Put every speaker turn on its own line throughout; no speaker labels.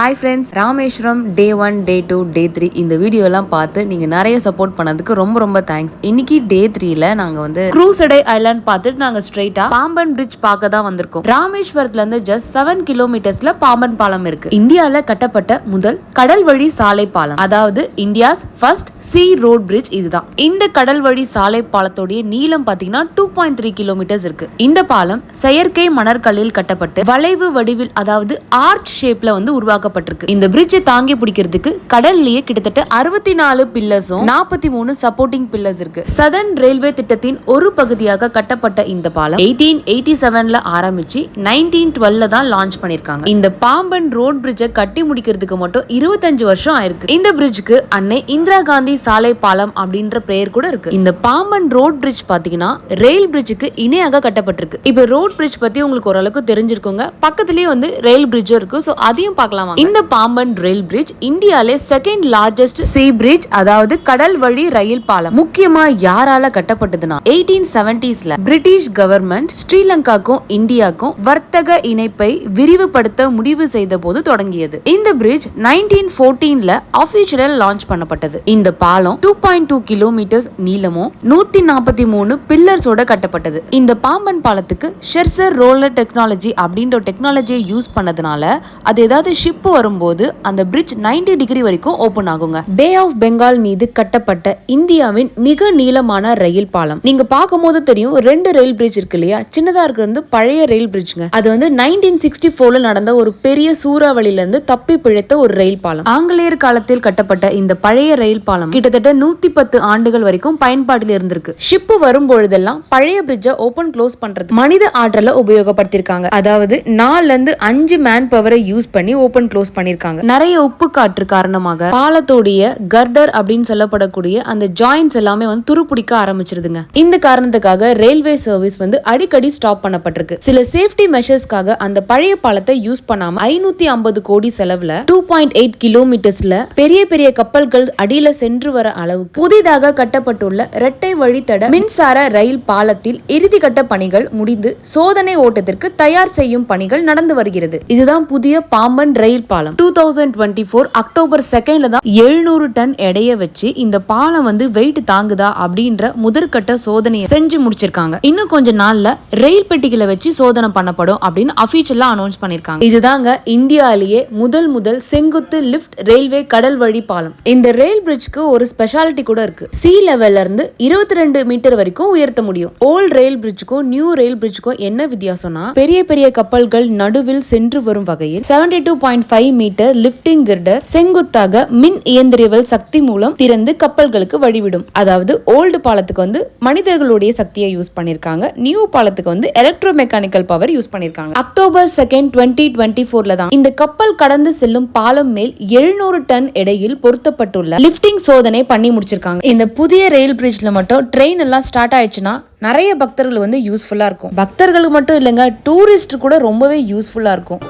Hi friends Rameswaram day one day two day three இந்த வீடியோலாம் பார்த்து நீங்கள் நிறைய சப்போர்ட் பண்ணதுக்கு ரொம்ப ரொம்ப தேங்க்ஸ் இன்னைக்கு டே த்ரீல நாங்கள் வந்து க்ரூசடை ஐலாண்ட் பார்த்துட்டு நாங்கள் ஸ்ட்ரெயிட்டாக பாம்பன் பிரிட்ஜ் பார்க்க தான் வந்திருக்கோம். ராமேஸ்வரத்துல இருந்து ஜஸ்ட் செவன் கிலோமீட்டர்ஸ்ல பாம்பன் பாலம் இருக்கு. இந்தியாவில் கட்டப்பட்ட முதல் கடல் வழி சாலை பாலம். அதாவது India's first sea road bridge இதுதான். இந்த கடல் வழி சாலை பாலத்தோடைய நீளம் பார்த்தீங்கன்னா டூ பாயிண்ட் த்ரீ கிலோமீட்டர்ஸ் இருக்கு. இந்த பாலம் செயற்கை மணற்கல்லில் கட்டப்பட்டு வளைவு வடிவில் அதாவது ஆர்ச் ஷேப்ல வந்து உருவாக்கப்பட்டிருக்கு இந்த பிரிட்ஜை தாங்கி பிடிக்கிறதுக்கு கடல்லயே கிட்டத்தட்ட அறுபத்தி நாலு பில்லர்ஸும் நாற்பத்தி மூணு சப்போர்ட்டிங் பில்லர்ஸ் இருக்கு. சதர்ன் ரயில்வே திட்டத்தின் ஒரு பகுதியாக கட்டப்பட்ட இந்த பாலம் எயிட்டீன் எயிட்டி செவன்ல ஆரம்பிச்சு நைன்டீன் டுவெல்ல தான் லான்ச் பண்ணிருக்காங்க. இந்த பாம்பன் ரோட் பிரிட்ஜை கட்டி முடிக்கிறதுக்கு மட்டும் இருபத்தஞ்சு வருஷம் ஆயிருக்கு. இந்த பிரிட்ஜுக்கு அன்னை இந்திரா காந்தி சாலை பாலம் அப்படின்ற பெயர் கூட இருக்கு. இந்த பாம்பன் ரோட் பிரிட்ஜ் பாத்தீங்கன்னா ரயில் பிரிட்ஜுக்கு இணையாக கட்டப்பட்டிருக்கு. இப்போ ரோட் பிரிட்ஜ் பத்தி உங்களுக்கு ஓரளவுக்கு தெரிஞ்சிருக்கோங்க. பக்கத்துலயே வந்து ரயில் பிரிட்ஜும் இருக்கு. ஸோ அதையும் பார்க்கலாம் வாங்க. இந்த பாம்பன் ரயில் பிரிட்ஜ் இந்தியாலே செகண்ட் லார்ஜஸ்ட் சீ பிரிட்ஜ் அதாவது கடல் வழி ரயில் பாலம். முக்கியமா யாரால கட்டப்பட்டதுன்னா எயிட்டீன் செவன்டிஸ்ல பிரிட்டிஷ் கவர்மெண்ட் ஸ்ரீலங்காக்கும் இந்தியாக்கும் வர்த்தக இணைப்பை விரிவுபடுத்த முடிவு செய்த போது தொடங்கியது. இந்த பிரிட்ஜ் நைன்டீன் போர்டீன்ல அபிஷியல் லான்ச் பண்ணப்பட்டது. இந்த பாலம் டூ பாயிண்ட் டூ கிலோமீட்டர்ஸ் நீளமும் நூத்தி நாற்பத்தி மூணு பில்லர்ஸோட கட்டப்பட்டது. இந்த பாம்பன் பாலத்துக்கு ஷெர்சர் ரோலர் டெக்னாலஜி அப்படின்ற டெக்னாலஜியை யூஸ் பண்ணதுனால அது ஏதாவது ஷிப் வரும்போது அந்த பிரிட்ஜ் 90 டிகிரி வரைக்கும் ஓபன் ஆகுங்க. பே ஆஃப் பெங்கால் மீது கட்டப்பட்ட இந்தியாவின் மிக நீளமான ரயில் பாலம். நீங்க பார்க்கும்போது தெரியும் ரெண்டு ரயில் பிரிட்ஜ் இருக்கு இல்லையா? சின்னதா இருக்கிறது பழைய ரயில் பிரிட்ஜ்ங்க அது வந்து நைன்டீன் சிக்ஸ்டி போர்ல நடந்த ஒரு பெரிய சூறாவளியில இருந்து தப்பி பிழைத்த ஒரு ரயில் பாலம். ஆங்கிலேயர் காலத்தில் கட்டப்பட்ட இந்த பழைய ரயில் பாலம் கிட்டத்தட்ட நூத்தி பத்து ஆண்டுகள் வரைக்கும் பயன்பாட்டில் இருந்திருக்கு. ஷிப் வரும் பொழுதெல்லாம் பழைய பிரிட்ஜை ஓபன் க்ளோஸ் பண்றது மனித ஆற்றலை உபயோகப்படுத்திருக்காங்க அதாவது நாலுல இருந்து அஞ்சு மேன் பவரை யூஸ் பண்ணி ஓபன் க்ளோஸ் பண்ணிருக்காங்க. நிறைய உப்பு காற்று காரணமாக பாலத்தோடைய கர்டர் அப்படின்னு சொல்லப்படக்கூடிய அந்த ஜாயின்ஸ் எல்லாமே வந்து துருப்பிடிக்க ஆரம்பிச்சிருதுங்க. இந்த காரணத்துக்காக ரயில்வே சர்வீஸ் வந்து அடிக்கடி ஸ்டாப் பண்ணப்பட்டிருக்கு. சில சேஃப்டி மெஷர்ஸ்க்காக அந்த பழைய பாலத்தை யூஸ் பண்ணாம ஐநூத்தி ஐம்பது கோடி செலவுல டூ பாயிண்ட் எயிட் கிலோமீட்டர்ஸ்ல பெரிய பெரிய கப்பல்கள் அடியில சென்று வர அளவுக்கு புதிதாக கட்டப்பட்டுள்ள இரட்டை வழித்தட மின்சார ரயில் பாலத்தில் இறுதி கட்ட பணிகள் முடிந்து சோதனை ஓட்டத்திற்கு தயார் செய்யும் பணிகள் நடந்து வருகிறது. இதுதான் புதிய பாம்பன் ரயில் பாலம். Two thousand twenty four October செகண்ட்ல தான் எழுநூறு டன் எடையை வச்சு இந்த பாலம் வந்து வெயிட் தாங்குதா அப்படின்ற முதற்கட்ட சோதனையை செஞ்சு முடிச்சிருக்காங்க. இன்னும் கொஞ்ச நாள்ல ரயில் பெட்டிகளை வச்சு சோதனை பண்ணப்படும் அப்படின்னு அபிஷியலா அனௌன்ஸ் பண்ணிருக்காங்க. இதுதாங்க இந்தியாலேயே முதல் முதல் செங்குத்து லிஃப்ட் ரயில்வே கடல் வழி பாலம். இந்த ரயில் பிரிட்ஜ்க்கு ஒரு ஸ்பெஷாலிட்டி கூட இருக்கு. சி லெவல்ல இருந்து இருபத்தி ரெண்டு மீட்டர் வரைக்கும் உயர்த்த முடியும். ஓல்ட் ரயில் பிரிட்ஜுக்கும் நியூ ரயில் பிரிட்ஜுக்கும் என்ன வித்தியாசம்னா பெரிய பெரிய கப்பல்கள் நடுவில் சென்று வரும் வகையில் seventy two point five meter lifting girder செங்குத்தாக மின் இயந்திரவியல் சக்தி மூலம் திறந்து கப்பல்களுக்கு வழிவிடும். அதாவது ஓல்டு பாலத்துக்கு வந்து மனிதர்களுடைய சக்தியை யூஸ் பண்ணிருக்காங்க. நியூ பாலத்துக்கு வந்து எலக்ட்ரோ மெக்கானிக்கல் பவர் யூஸ் பண்ணிருக்காங்க. அக்டோபர் செகண்ட் டுவெண்ட்டி டுவெண்ட்டி ஃபோர்ல தான் இந்த கப்பல் கடந்து செல்லும் பாலம் மேல் எழுநூறு டன் எடையில் பொருத்தப்பட்டுள்ள லிஃப்டிங் சோதனை பண்ணி முடிச்சிருக்காங்க. இந்த புதிய ரயில் பிரிட்ஜ்ல மட்டும் ட்ரெயின் எல்லாம் ஸ்டார்ட் ஆயிடுச்சுன்னா நிறைய பக்தர்கள் வந்து யூஸ்ஃபுல்லா இருக்கும். பக்தர்களுக்கு மட்டும் இல்லைங்க டூரிஸ்ட் கூட ரொம்பவே யூஸ்ஃபுல்லா இருக்கும்.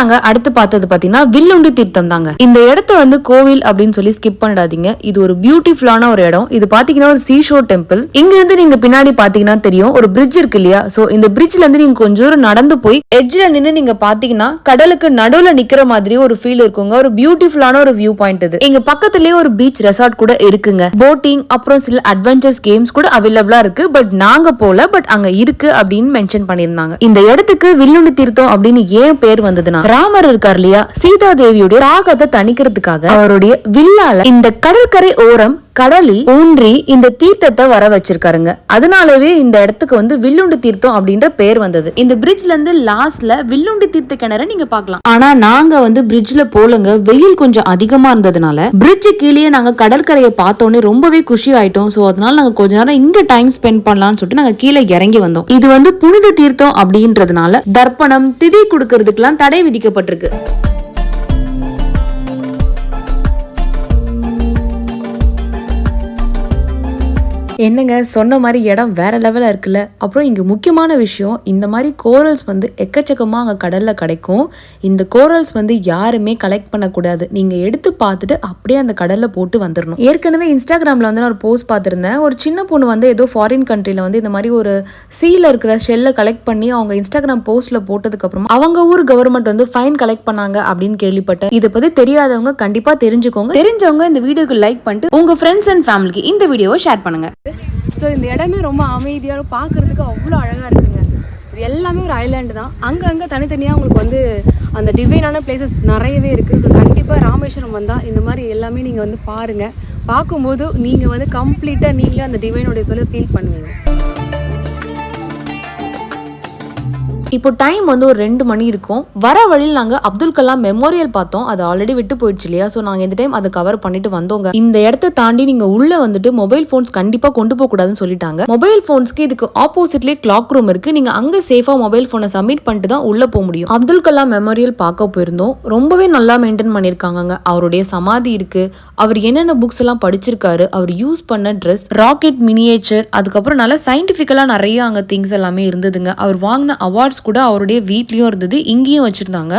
நாங்க அடுத்து பார்த்தது பாத்தீங்கன்னா வில்லுண்டி தீர்த்தம் தாங்க இந்த இடத்த வந்து கோவில் அப்படின்னு சொல்லி ஸ்கிப் பண்ணிடாதீங்க. இது ஒரு பியூட்டிஃபுல்லான ஒரு இடம். இது பாத்தீங்கன்னா ஒரு சீஷோ டெம்பிள் இங்க இருந்து நீங்க பின்னாடி பாத்தீங்கன்னா தெரியும். ஒரு பிரிட்ஜ் இருக்கு இல்லையா? சோ இந்த பிரிட்ஜ்ல இருந்து நீங்க கொஞ்சம் தூரம் நடந்து போய் எட்ஜ்ல நின்னு நீங்க பாத்தீங்கன்னா கடலுக்கு நடுவுல நிக்கிற மாதிரி ஒரு ஃபீல் இருக்குங்க. ஒரு பியூட்டிஃபுல்லான ஒரு வியூ பாயிண்ட் இது. எங்க பக்கத்துலயே ஒரு பீச் ரெசார்ட் கூட இருக்குங்க. போட்டிங் அப்புறம் சில அட்வென்ச்சர்ஸ் கேம்ஸ் கூட அவைலபிளா இருக்கு. பட் நாங்க போல பட் அங்க இருக்கு அப்படின்னு மென்ஷன் பண்ணிருந்தாங்க இந்த இடத்துக்கு வில்லுண்டி தீர்த்தம் அப்படின்னு ஏன் பேர் வந்ததுன்னா ராமர் இருக்கார் இல்லையா? சீதா தேவியுடைய தாகத்தை தணிக்கிறதுக்காக அவருடைய வில்லால இந்த கடற்கரை ஓரம் கடலில் ஊன்றி இந்த தீர்த்தத்தை வர வச்சிருக்காருங்க. அதனாலவே இந்த இடத்துக்கு வந்து வில்லுண்டு தீர்த்தம் அப்படின்ற பேர் வந்தது. இந்த பிரிட்ஜ்ல இருந்து லாஸ்ட்ல வில்லுண்டு தீர்த்த கிணற நீங்க பார்க்கலாம். ஆனா நாங்க வந்து பிரிட்ஜ்ல போலங்க வெயில் கொஞ்சம் அதிகமா இருந்ததுனால பிரிட்ஜ் கீழே நாங்க கடற்கரையை பார்த்தோன்னே ரொம்பவே குஷி ஆயிட்டோம். சோ அதனால நாங்க கொஞ்ச நேரம் இங்க டைம் ஸ்பெண்ட் பண்ணலாம்னு சொல்லிட்டு நாங்க கீழே இறங்கி வந்தோம். இது வந்து புனித தீர்த்தம் அப்படின்றதுனால தர்ப்பணம் திதி கொடுக்கறதுக்கெல்லாம் தடை விதிக்கப்பட்டிருக்கு. என்னங்க சொன்ன மாதிரி இடம் வேற லெவலில் இருக்குல்ல? அப்புறம் இங்கே முக்கியமான விஷயம் இந்த மாதிரி கோரல்ஸ் வந்து எக்கச்சக்கமாக அங்கே கடலில் கிடைக்கும். இந்த கோரல்ஸ் வந்து யாருமே கலெக்ட் பண்ணக்கூடாது. நீங்கள் எடுத்து பார்த்துட்டு அப்படியே அந்த கடலில் போட்டு வந்துடணும் ஏற்கனவே இன்ஸ்டாகிராமில் வந்து நான் ஒரு போஸ்ட் பார்த்துருந்தேன். ஒரு சின்ன பொண்ணு வந்து ஏதோ ஃபாரின் கண்ட்ரியில் வந்து இந்த மாதிரி ஒரு சீல இருக்கிற ஷெல்லை கலெக்ட் பண்ணி அவங்க இன்ஸ்டாகிராம் போஸ்ட்டில் போட்டதுக்கப்புறம் அவங்க ஊர் கவர்மெண்ட் வந்து ஃபைன் கலெக்ட் பண்ணாங்க அப்படின்னு கேள்விப்பட்டேன். இதை பற்றி தெரியாதவங்க கண்டிப்பாக தெரிஞ்சுக்கோங்க. தெரிஞ்சவங்க இந்த வீடியோக்கு லைக் பண்ணிட்டு உங்கள் ஃப்ரெண்ட்ஸ் அண்ட் ஃபேமிலிக்கு இந்த வீடியோவை ஷேர் பண்ணுங்க.
ஸோ இந்த இடமே ரொம்ப அமைதியாக பார்க்குறதுக்கு அவ்வளோ அழகாக இருக்குங்க. இது எல்லாமே ஒரு ஐலாண்டு தான். அங்கங்கே தனித்தனியாக உங்களுக்கு வந்து அந்த டிவைனான பிளேசஸ் நிறையவே இருக்குது ஸோ கண்டிப்பாக ராமேஸ்வரம் வந்தால் இந்த மாதிரி எல்லாமே நீங்கள் வந்து பாருங்கள் பார்க்கும்போது நீங்கள் வந்து கம்ப்ளீட்டாக நீங்களே அந்த டிவைனுடைய சொல்ல ஃபீல் பண்ணுவீங்க.
இப்போ டைம் வந்து ஒரு ரெண்டு மணி இருக்கும். வர வழியில் நாங்கள் அப்துல் கலாம் மெமோரியல் பார்த்தோம். அது ஆல்ரெடி விட்டு போயிடுச்சு இல்லையா? ஸோ நாங்கள் இந்த டைம் அதை கவர் பண்ணிட்டு வந்தோங்க. இந்த இடத்த தாண்டி நீங்கள் உள்ளே வந்துட்டு மொபைல் ஃபோன்ஸ் கண்டிப்பாக கொண்டு போக கூடாதுன்னு சொல்லிட்டாங்க. மொபைல் ஃபோன்ஸ்க்கு இதுக்கு ஆப்போசிட்லேயே கிளாக் ரூம் இருக்குது நீங்கள் அங்கே சேஃபாக மொபைல் ஃபோனை சப்மிட் பண்ணிட்டு தான் உள்ளே போக முடியும். அப்துல் கலாம் மெமோரியல் பார்க்க போயிருந்தோம். ரொம்பவே நல்லா மெயின்டைன் பண்ணியிருக்காங்க அவருடைய சமாதி இருக்குது அவர் என்னென்ன புக்ஸ் எல்லாம் படிச்சிருக்காரு. அவர் யூஸ் பண்ண ட்ரெஸ் ராக்கெட் மினியேச்சர் அதுக்கப்புறம் நல்லா சயின்டிஃபிக்கலாக நிறைய அங்கே திங்ஸ் எல்லாமே இருந்ததுங்க. அவர் வாங்கின அவார்ட்ஸ் கூட அவருடைய வீட்லேயும் இருந்தது இங்கேயும் வச்சுருந்தாங்க.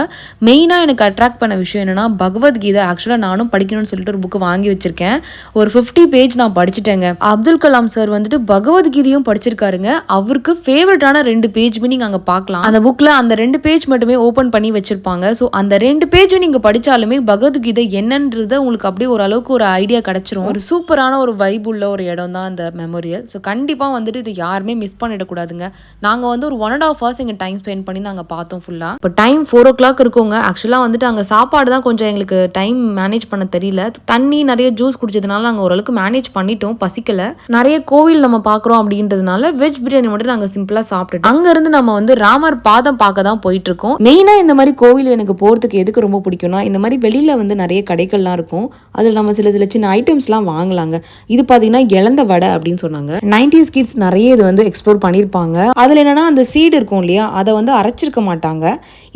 மெயினாக எனக்கு அட்ராக்ட் பண்ண விஷயம் என்னென்னா பகவத்கீதை ஆக்சுவலாக நானும் படிக்கணும்னு சொல்லிட்டு ஒரு புக்கு வாங்கி வச்சுருக்கேன். ஒரு ஃபிஃப்டி பேஜ் நான் படிச்சுட்டேங்க. அப்துல் கலாம் சார் வந்துட்டு பகவத்கீதையும் படிச்சிருக்காருங்க. அவருக்கு ஃபேவரட்டான ரெண்டு பேஜ்மே நீங்கள் அங்கே பார்க்கலாம் அந்த புக்கில் அந்த ரெண்டு பேஜ் மட்டுமே ஓப்பன் பண்ணி வச்சுருப்பாங்க. ஸோ அந்த ரெண்டு பேஜும் நீங்கள் படித்தாலுமே பகவத்கீதை என்னன்றது உங்களுக்கு அப்படியே ஓரளவுக்கு ஒரு ஐடியா கிடச்சிரும். ஒரு சூப்பரான ஒரு வைப் உள்ள ஒரு இடம் தான் அந்த மெமோரியல் ஸோ கண்டிப்பாக வந்துட்டு இது யாருமே மிஸ் பண்ணிடக்கூடாதுங்க. நாங்கள் வந்து ஒரு ஒன் அண்ட் ஆஃப் ஹவர்ஸ் எங்கள் டைம் ஸ்பெண்ட் பண்ணி நாங்கள் பார்த்தோம் ஃபுல்லாக இப்போ டைம் ஃபோர் ஓ கிளாக் இருக்கோங்க ஆக்சுவலாக வந்துட்டு அங்கே சாப்பாடு தான் கொஞ்சம் எங்களுக்கு டைம் மேனேஜ் பண்ண தெரியல. தண்ணி நிறைய ஜூஸ் குடிச்சதுனால நாங்கள் ஓரளவுக்கு மேனேஜ் பண்ணிட்டோம். பசிக்கல. நிறைய கோவில் நம்ம பார்க்குறோம் அப்படின்றதுனால வெஜ் பிரியாணி மட்டும் நாங்கள் சிம்பிளாக சாப்பிட்டுட்டோம். அங்கேருந்து நம்ம வந்து ராமர் பாதம் பார்க்க தான் போயிட்டு இருக்கோம் மெயினாக இந்த மாதிரி கோவில் எனக்கு போகிறதுக்கு எதுக்கு ரொம்ப பிடிக்கும்னா இந்த மாதிரி வெளியில் வந்து நிறைய கடைகள்லாம் இருக்கும். அதில் நம்ம சில சில சின்ன ஐட்டம்ஸ்லாம் வாங்கலாங்க. இது பார்த்தீங்கன்னா இழந்த வடை அப்படின்னு சொன்னாங்க. நைன்டிஸ் கிட்ஸ் நிறைய இது வந்து எக்ஸ்ப்ளோர் பண்ணியிருப்பாங்க. அதில் என்னன்னா அந்த சீடு இருக்கும் இல்லையா அதை வந்து அரைச்சிருக்க மாட்டாங்க.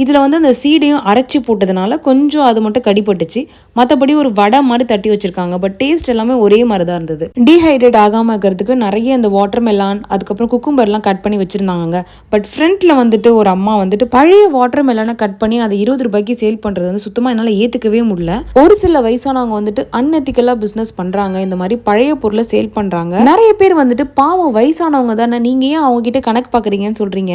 இதில் வந்து அந்த சீடையும் அரைச்சி போட்டதுனால கொஞ்சம் அது மட்டும் கடிப்பட்டுச்சு மற்றபடி ஒரு வடை மாதிரி தட்டி வச்சுருக்காங்க. பட் டேஸ்ட் எல்லாமே ஒரே மாதிரி தான் இருந்தது. டீஹைட்ரேட் ஆகாமல் இருக்கிறதுக்கு நிறைய அந்த வாட்டர் மெலான் அதுக்கப்புறம் குக்கும்பர்லாம் கட் பண்ணி வச்சுருந்தாங்க பட் ஃப்ரண்ட்டில் வந்துட்டு ஒரு அம்மா வந்துட்டு பழைய வாட்டர் மெலானை கட் பண்ணி அதை இருபது ரூபாய்க்கு சேல் பண்ணுறது வந்து சுத்தமாக என்னால் ஏற்றுக்கவே முடியல. ஒரு சில வயசானவங்க வந்துட்டு அன்எத்திக்கலாக பிஸ்னஸ் பண்ணுறாங்க இந்த மாதிரி பழைய பொருளை சேல் பண்ணுறாங்க நிறைய பேர் வந்துட்டு பாவம் வயசானவங்க தானே. நீங்கள் ஏன் அவங்ககிட்ட கணக்கு பார்க்குறீங்கன்னு சொல்கிறீங்க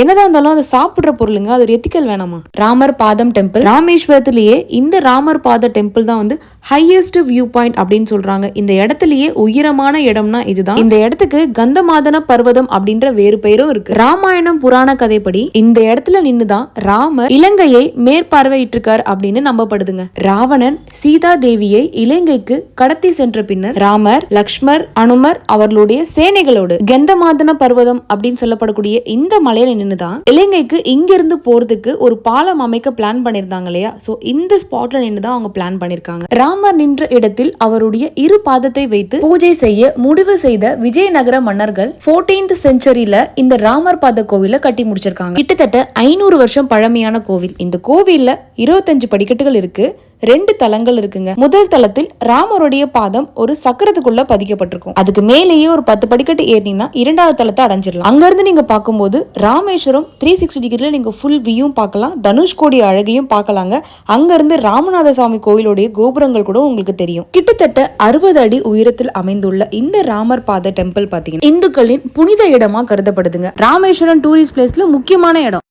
என்னதான் இருந்தாலும் அதை சாப்பிட்ற பொருளுங்க. அது ஒரு எத்திக்கல் வேணாமா? ராமர் பாதம் டெம்பிள் ராமேஸ்வரத்திலேயே இந்த ராமர் பாத டெம்பிள் தான் வந்து ஹையஸ்ட் வியூ பாயிண்ட் அப்படின்னு சொல்றாங்க. இந்த இடத்துலயே உயரமான இடம்னா இதுதான். இந்த இடத்துக்கு கந்தமாதன பர்வதம் அப்படின்ற வேறு பெயரும் இருக்கு. ராமாயணம் புராண கதைப்படி இந்த இடத்துல நின்னுதான் ராமர் இலங்கையை மேற்பார்வையிட்டிருக்கார் அப்படின்னு நம்பப்படுதுங்க. ராவணன் சீதா தேவியை இலங்கைக்கு கடத்தி சென்ற பின்னர் ராமர் லக்ஷ்மர் அனுமர் அவர்களுடைய சேனைகளோடு கந்தமாதன பர்வதம் அப்படின்னு சொல்லப்படக்கூடிய இந்த மலையில நின்னுதான். இலங்கைக்கு இங்கிருந்து போறதுக்கு ஒரு பாலம் அமைக்க பிளான் பண்ணியிருந்தாங்க இல்லையா? சோ இந்த ஸ்பாட்ல நின்று தான் அவங்க பிளான் பண்ணிருக்காங்க ராமர் நின்ற இடத்தில் அவருடைய இரு பாதத்தை வைத்து பூஜை செய்ய முடிவு செய்த விஜயநகர மன்னர்கள் 14th செஞ்சுரியில இந்த ராமர் பாத கோவில கட்டி முடிச்சிருக்காங்க. கிட்டத்தட்ட ஐநூறு வருஷம் பழமையான கோவில். இந்த கோவில்ல இருபத்தஞ்சு படிக்கட்டுகள் இருக்கு. ரெண்டு தலங்கள் இருக்குங்க. முதல் தளத்தில் ராமருடைய பாதம் ஒரு சக்கரத்துக்குள்ள பதிக்கப்பட்டிருக்கும். அதுக்கு மேலேயே ஒரு பத்து படிக்கட்டு ஏறினீங்கன்னா இரண்டாவது தளத்தை அடைஞ்சிடலாம். அங்க இருந்து நீங்க பார்க்கும்போது ராமேஸ்வரம் த்ரீ சிக்ஸ்டி டிகிரில நீங்க ஃபுல் வியூவும் பார்க்கலாம். தனுஷ்கோடி அழகையும் பார்க்கலாங்க. அங்க இருந்து ராமநாத சுவாமி கோயிலுடைய கோபுரங்கள் கூட உங்களுக்கு தெரியும். கிட்டத்தட்ட அறுபது அடி உயரத்தில் அமைந்துள்ள இந்த ராமர் பாத டெம்பிள் பாத்தீங்கன்னா இந்துக்களின் புனித இடமா கருதப்படுதுங்க. ராமேஸ்வரம் டூரிஸ்ட் பிளேஸ்ல முக்கியமான இடம்.